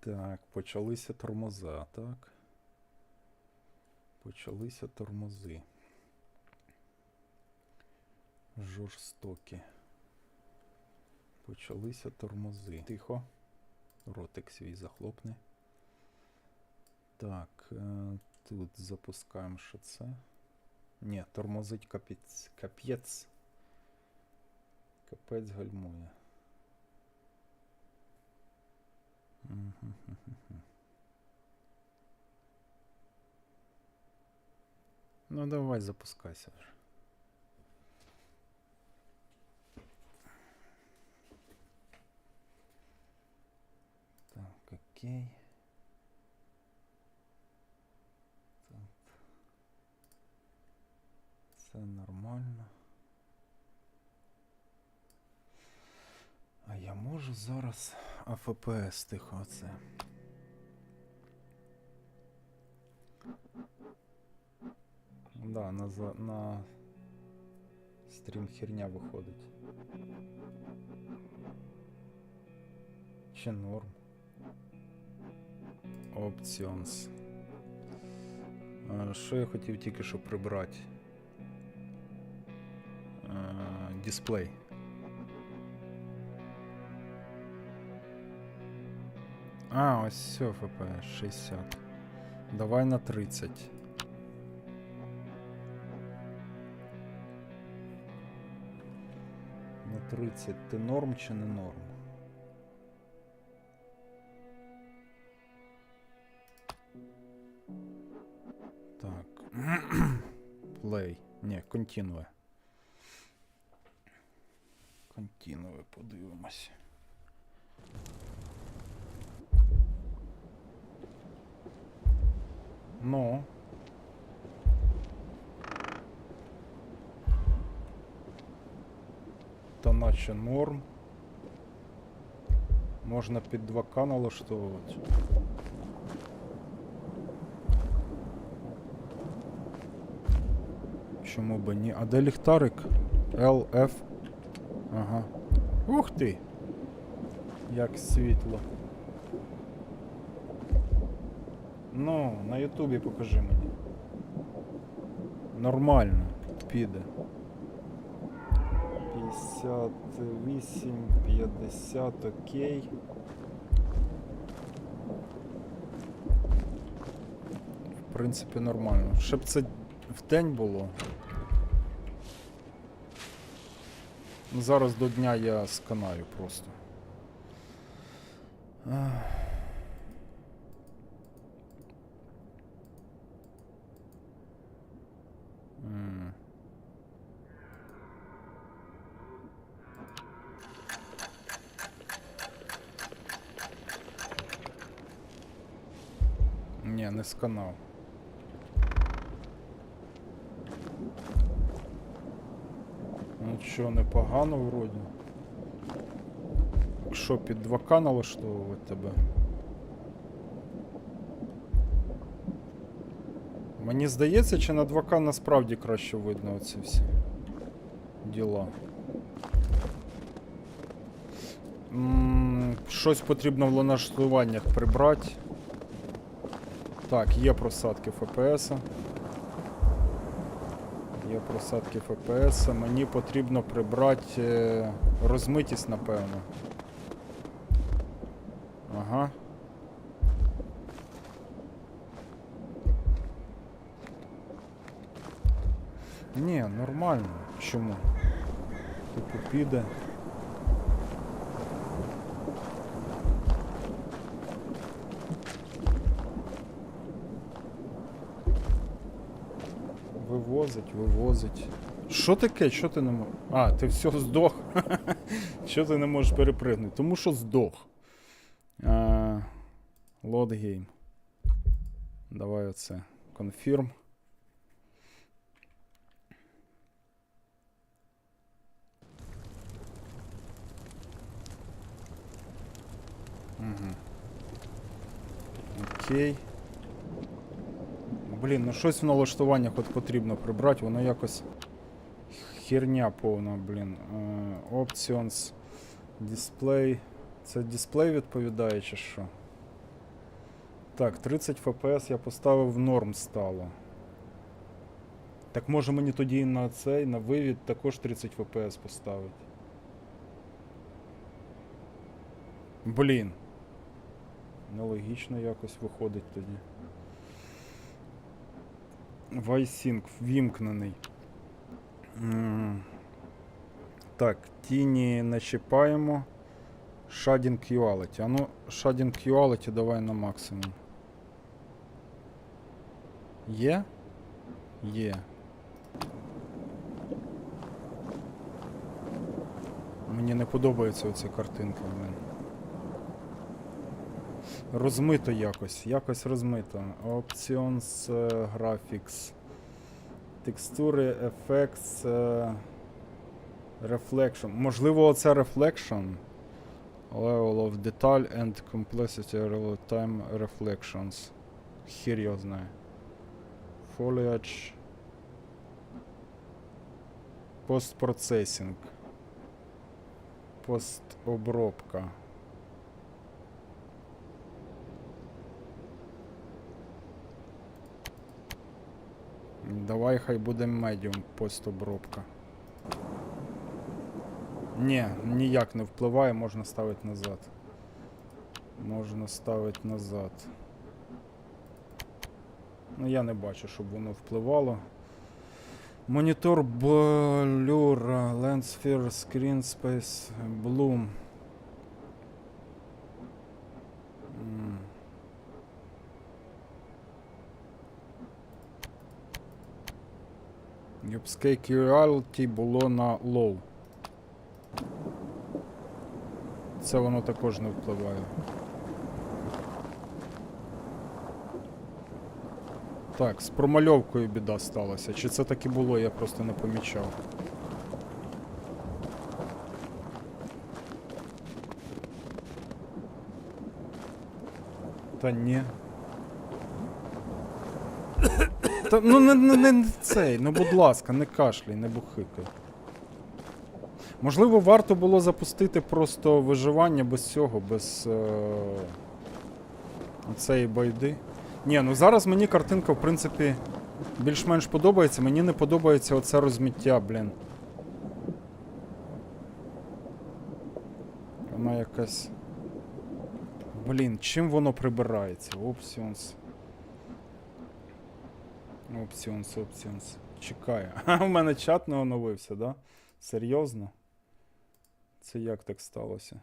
Так, почалися тормоза, так. Почалися тормози. Жорстокі. Почалися тормози. Тихо. Ротик свій захлопни. Так, е, тут запускаємо що це. Ні, тормозить капець. Капець. Капець гальмує. Ну давай запускайся вже. Так, окей. Так. Це нормально. А я можу зараз АФПС тихо оце. Да, на, на стрім херня виходить. Чи норм? Options. Що я хотів тільки що прибрати? А, Дисплей. А, ось все, FPS 60. Давай на 30. На 30 ти норм чи не норм? Так. Play. Ні, continue. Continue, подивимось. Ну. Та наче норм. Можна під 2К налаштовувати. Чому би ні? А де ліхтарик? LF. Ага. Ух ти! Як світло. Ну, на Ютубі покажи мені. Нормально. Піде. 58, 50, окей. В принципі, нормально. Щоб це в день було. Зараз до дня я сканаю просто. Ні, не сканав. Ну що, непогано вроді. Що, під 2К налаштовувати тебе? Мені здається, чи на 2К насправді краще видно оці всі діла. М, Щось потрібно в налаштуваннях прибрати. Так, є просадки FPS. Є просадки FPS. Мені потрібно прибрати е, розмитість, напевно. Ага. Ні, нормально. Чому? Типу піде. Вивозить, вивозить. Що таке? Що ти не можеш? А, ти все здох. Що ти не можеш перепригнути? Тому що здох. Load game. Давай оце. Confirm. Угу. Окей. Блін, ну щось в налаштуваннях от потрібно прибрати, воно якось херня повна, блін. Е, Options, Display. Це дисплей відповідає чи що? Так, 30 FPS я поставив в норм стало. Так може мені тоді на цей, на вивід також 30 FPS поставити. Блін. Нелогічно якось виходить тоді. Вайсінк ввімкнений. Так, тіні не чіпаємо. Shading Quality. Ну, Shading Quality давай на максимум. Є? Є. Мені не подобається оця картинка, блин. Розмито якось, якось розмито. Options, е, Graphics. Текстури, Effects, е, Reflection. Можливо, оце Reflection. Level of detail and complexity real-time reflections. Хір його знає. Foliage. Постпроцесінг. Постобробка. Давай хай буде медіум постобробка. Ні, ніяк не впливає, можна ставити назад. Можна ставити назад. Ну, я не бачу, щоб воно впливало. Монітор Blur, Landsphere, Screen Space, Bloom. Upscape Reality було на low. Це воно також не впливає. Так, з промальовкою біда сталася. Чи це так і було, я просто не помічав. Та ні. Та ну не, не, не цей, ну будь ласка, не кашляй, не бухикай. Можливо, варто було запустити просто виживання без цього, без е... цієї байди. Ні, ну зараз мені картинка, в принципі, більш-менш подобається. Мені не подобається оце розміття, блін. Вона якась. Блін, чим воно прибирається? Options. Options, options. Чекаю. А, у мене чат не оновився, да? Серйозно? Це як так сталося?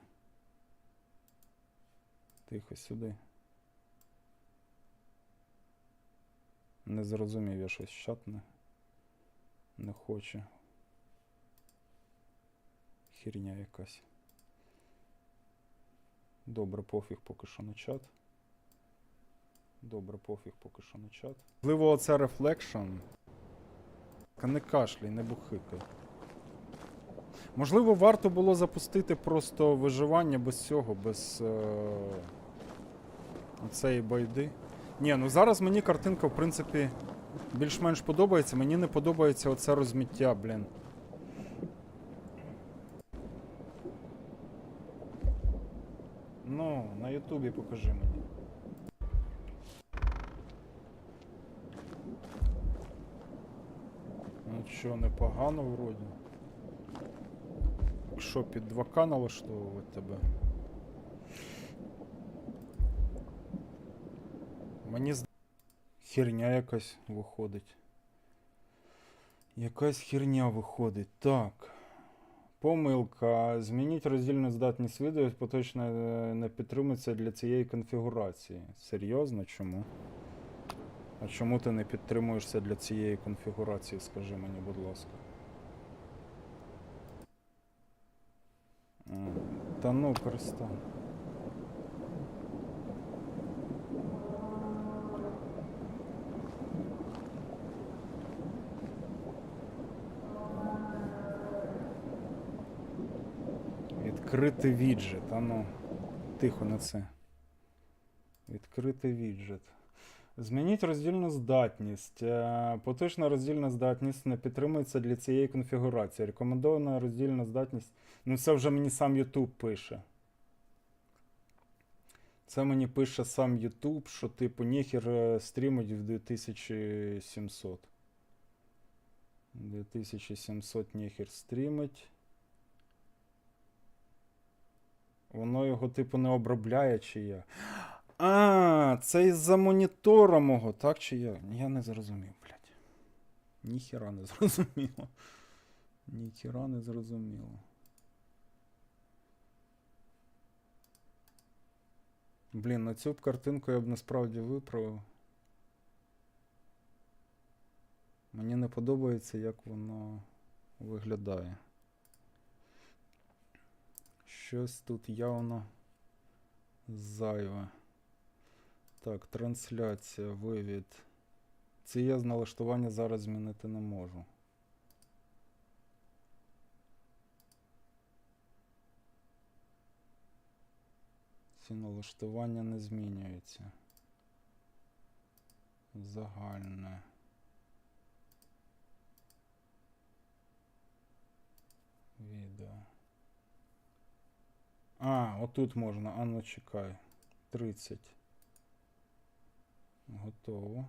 Тихо сюди. Не зрозумів я щось чат не, не хоче. Хірня якась. Добре, пофіг поки що на чат. Добре, пофіг поки що на чат. Можливо, оце. Та Не кашляй, не бухикай. Можливо, варто було запустити просто виживання без цього, без е... цієї байди. Ні, ну зараз мені картинка, в принципі, більш-менш подобається. Мені не подобається оце розміття, блін. Ну, на Ютубі покажи мені. Що, непогано вроді. Що, під 2К налаштовувати тебе? Мені з... Херня якась виходить. Якась херня виходить. Так. Помилка. Змініть роздільну здатність відео, поточно е, не підтримується для цієї конфігурації. Серйозно? Чому? А чому ти не підтримуєшся для цієї конфігурації, скажи мені, будь ласка. Та ну, перестань. Відкрити віджит, а ну. Тихо на це. Відкрити віджит. Змініть роздільну здатність. Е, Поточна роздільна здатність не підтримується для цієї конфігурації. Рекомендована роздільна здатність. Ну, це вже мені сам YouTube пише. Це мені пише сам YouTube, що типу ніхер е, стрімить в 2700. 2700 ніхер стрімить. Воно його, типу, не обробляє чи я. А, це із-за монітора мого, так чи я? Я не зрозумів, блядь. Ніхіра не зрозуміло. Ніхіра не зрозуміло. Блін, на цю б картинку я б насправді виправив. Мені не подобається, як воно виглядає. Щось тут явно зайве. Так, трансляція, вивід. Це я з налаштування зараз змінити не можу. Ці налаштування не змінюються. Загальне. Відео. А, отут можна. А ну чекай. 30. Готово.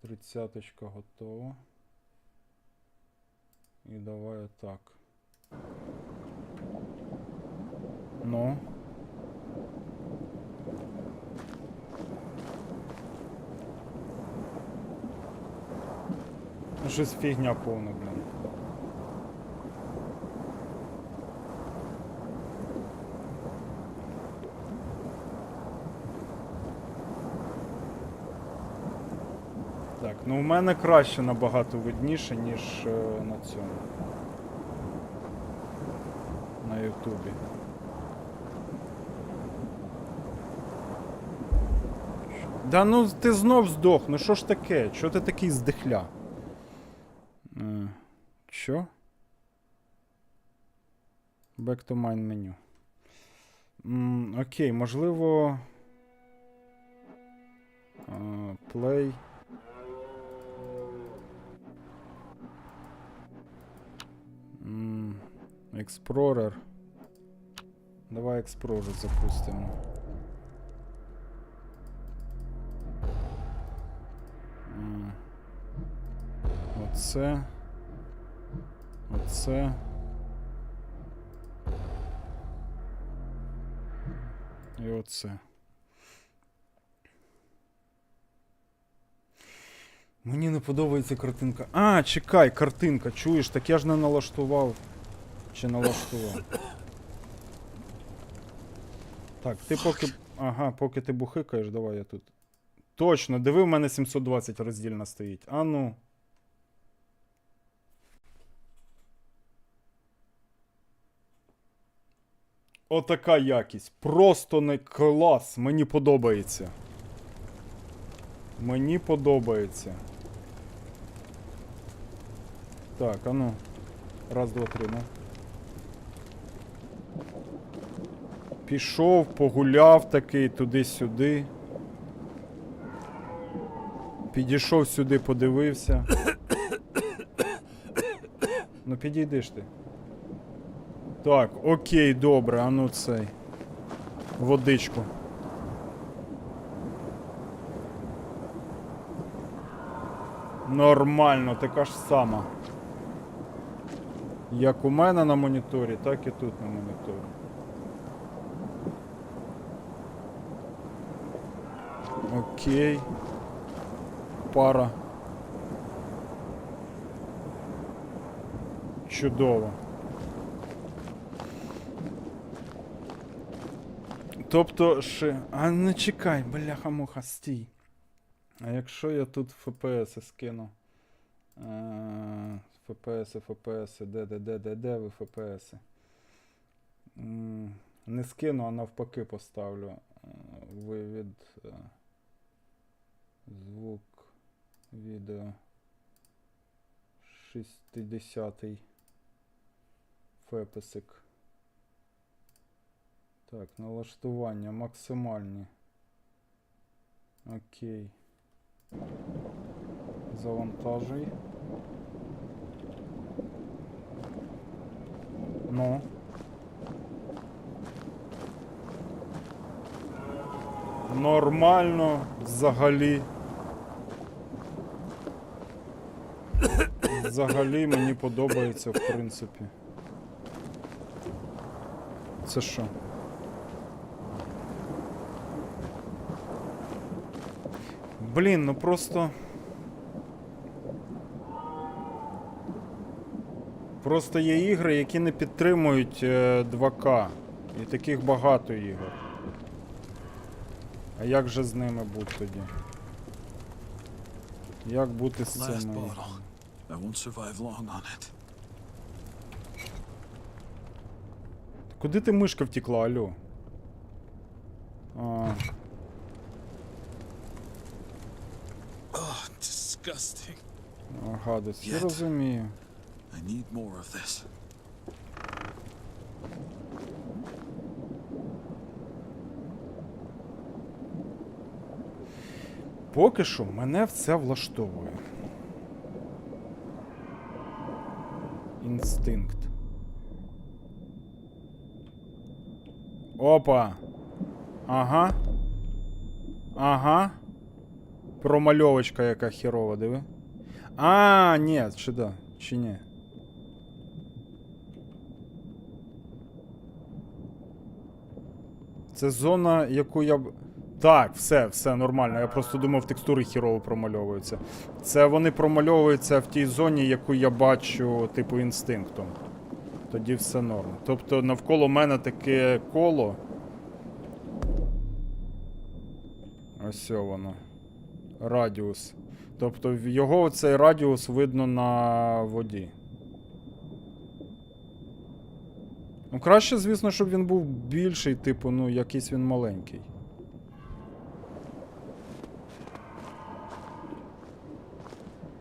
Тридцяточка готова. І давай так. Ну. Ну, Щось фігня повна, блін. Так, ну у мене краще набагато видніше, ніж е, на цьому. На Ютубі. Да ну ти знов здох, ну що ж таке? Чого ти такий здихля? Е, що? Back to mine menu. М, окей, можливо. е, Play. М, Explorer. Давай Explorer запустимо. М, Оце. Оце. І оце. Мені не подобається картинка. А, чекай, картинка, чуєш, так я ж не налаштував. Чи налаштував? Так, ти поки. Ага, поки ти бухикаєш, давай я тут. Точно, диви, в мене 720 роздільна стоїть. А ну. Отака якість. Просто не клас. Мені подобається. Мені подобається. Так, а ну. Раз, два, три, ну. Пішов, погуляв такий туди-сюди. Підійшов сюди, подивився. Ну підійди ж ти. Так, окей, добре, а ну цей. Водичку. Нормально, така ж сама. Як у мене на моніторі, так і тут на моніторі. Окей. Пара. Чудово. Тобто ще. А не чекай, бляха-муха, стій. А якщо я тут FPS скину? Де, де, де, де ви FPS? Не скину, а навпаки поставлю. Е, Вивід. е, Звук. Відео. 60-й. Фепесик. Так, налаштування максимальні. Окей. Завантажуй. Ну. Нормально взагалі. Взагалі мені подобається, в принципі. Це що? Блін, ну просто. Просто є ігри, які не підтримують е, 2К. І таких багато ігор. А як же з ними бути тоді? Як бути з цими? Куди ти мишка втекла, алло? А, Oh, disgusting. а, гадость. Я розумію. I need more of this. Поки що мене все влаштовує. Інстинкт. Опа. Ага. Ага. Промальовочка яка херова, диви. А, ні, чи да, чи ні. Це зона, яку я б. Так, все, все нормально. Я просто думав, текстури хірово промальовуються. Це вони промальовуються в тій зоні, яку я бачу, типу, інстинктом. Тоді все норм. Тобто навколо мене таке коло. Ось воно. Радіус. Тобто його цей радіус видно на воді. Ну, краще, звісно, щоб він був більший, типу, ну, якийсь він маленький.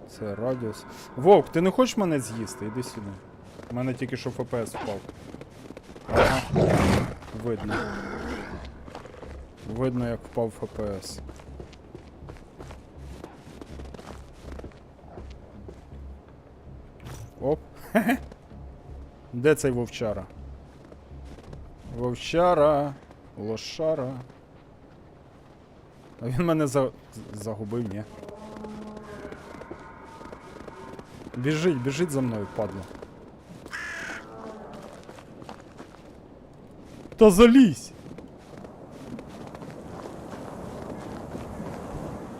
Це радіус. Вовк, ти не хочеш мене з'їсти? Іди сюди. У мене тільки що ФПС впав. Ага. Видно. Видно, як впав ФПС. Оп. Де цей вовчара? Вовчара. Лошара. А він мене за... загубив, ні. Біжить, біжить за мною, падла. Та залізь!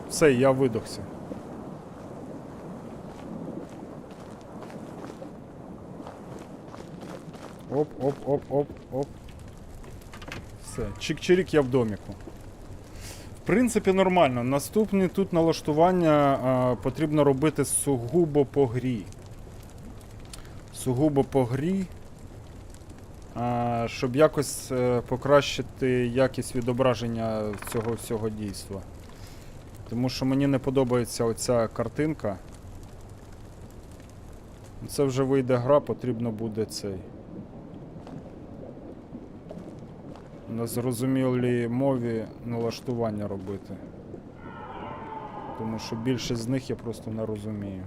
Все, я видохся. Оп, оп, оп, оп, оп. Все, чик-чирік я в доміку. В принципі, нормально. Наступні тут налаштування а, потрібно робити сугубо по грі. Сугубо по грі. А, щоб якось е, покращити якість відображення цього всього дійства. Тому що мені не подобається оця картинка. Це вже вийде гра, потрібно буде цей. На зрозумілій мові налаштування робити. Тому що більшість з них я просто не розумію.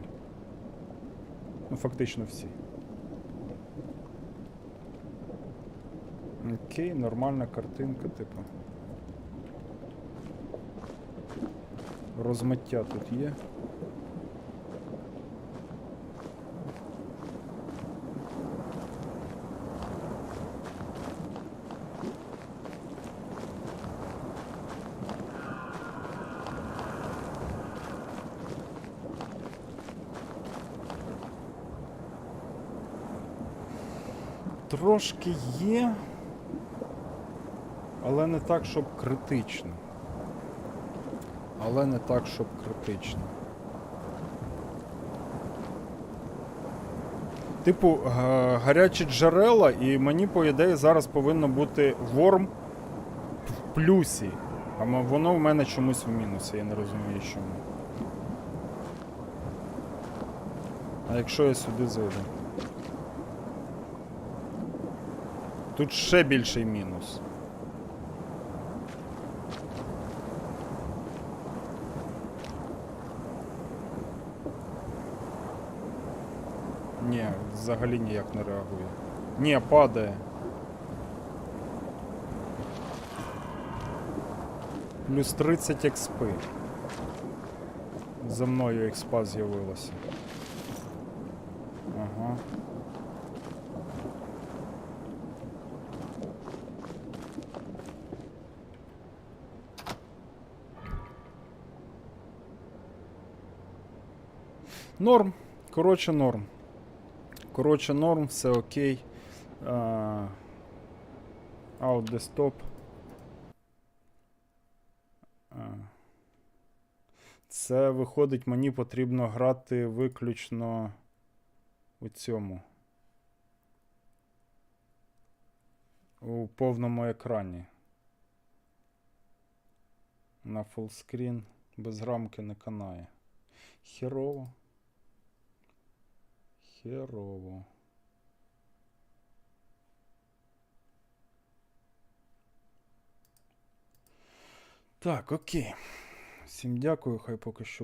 Ну, фактично всі. Окей, нормальна картинка, типу. Розмиття тут є. Трошки є, але не так, щоб критично. Але не так, щоб критично. Типу, гарячі джерела, і мені, по ідеї, зараз повинно бути ворм в плюсі. А воно в мене чомусь в мінусі, я не розумію чому. А якщо я сюди зайду? Тут ще більший мінус. Ні, взагалі ніяк не реагує. Ні, падає. Плюс 30 експи. За мною експа з'явилася. Ага. Норм. Коротше, норм. Коротше, норм, все окей. А, Out desktop. А. Це виходить, мені потрібно грати виключно у цьому. У повному екрані. На фулскрін без рамки не канає. Херово. Херово. Так, окей. Всім дякую, хай поки що